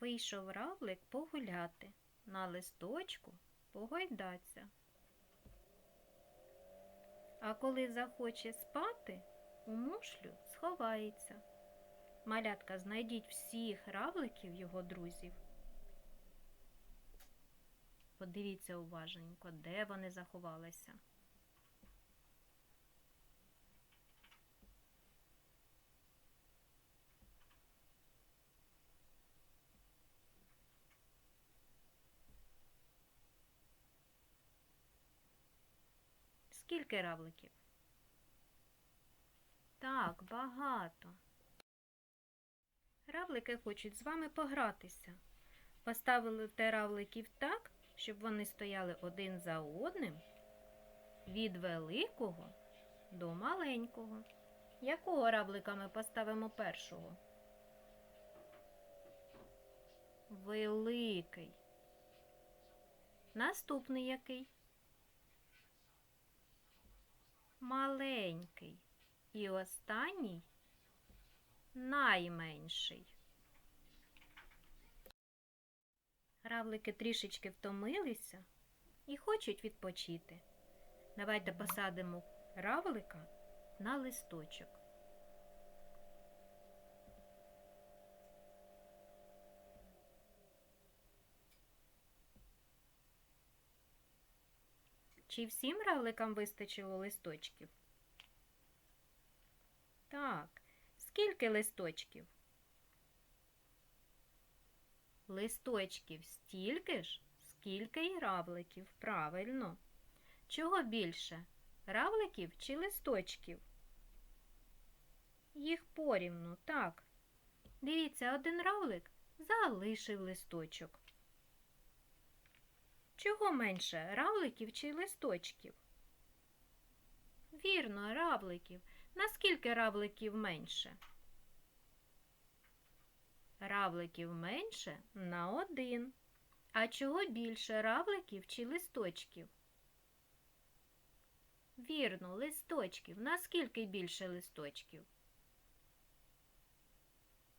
Вийшов равлик погуляти, на листочку погойдаться. А коли захоче спати, у мушлю сховається. Малятка, знайдіть всіх равликів його друзів. Подивіться уважненько, де вони заховалися. Скільки равликів? Так, багато. Равлики хочуть з вами погратися. Поставили те равликів так, щоб вони стояли один за одним від великого до маленького. Якого равлика ми поставимо першого? Великий. Наступний який? Маленький. І останній найменший. Равлики трішечки втомилися і хочуть відпочити. Давайте посадимо равлика на листочок. Чи всім равликам вистачило листочків? Так, скільки листочків? Листочків стільки ж, скільки й равликів. Правильно. Чого більше? Равликів чи листочків? Їх порівну, так. Дивіться, один равлик залишив листочок. Чого менше? Равликів чи листочків? Вірно, равликів. Наскільки равликів менше? Равликів менше на один. А чого більше равликів чи листочків? Вірно, листочків. Наскільки більше листочків?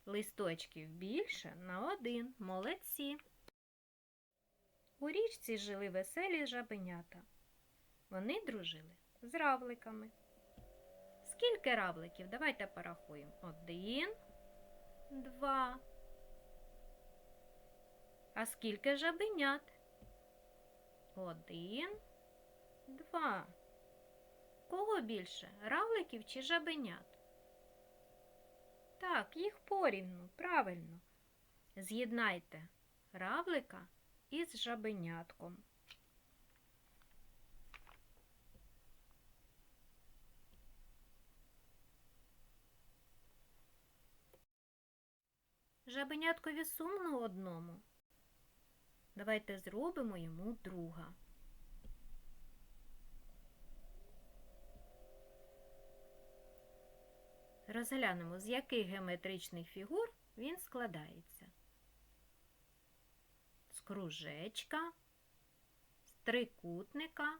Листочків більше на один. Молодці. У річці жили веселі жабенята. Вони дружили з равликами. Скільки равликів? Давайте порахуємо. Один, два. А скільки жабенят? Один, два. Кого більше? Равликів чи жабенят? Так, їх порівну, правильно. З'єднайте равлика із жабенятком. Жабеняткові сумно одному. Давайте зробимо йому друга. Розглянемо, з яких геометричних фігур він складається. Кружечка, трикутника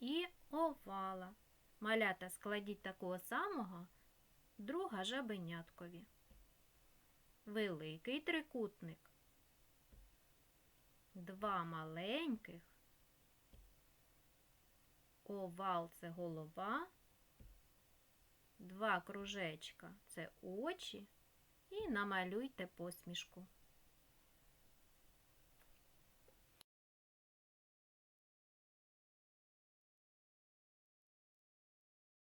і овала. Малята складіть такого самого друга жабеняткові. Великий трикутник. Два маленьких. Овал це голова. Два кружечка це очі. І намалюйте посмішку.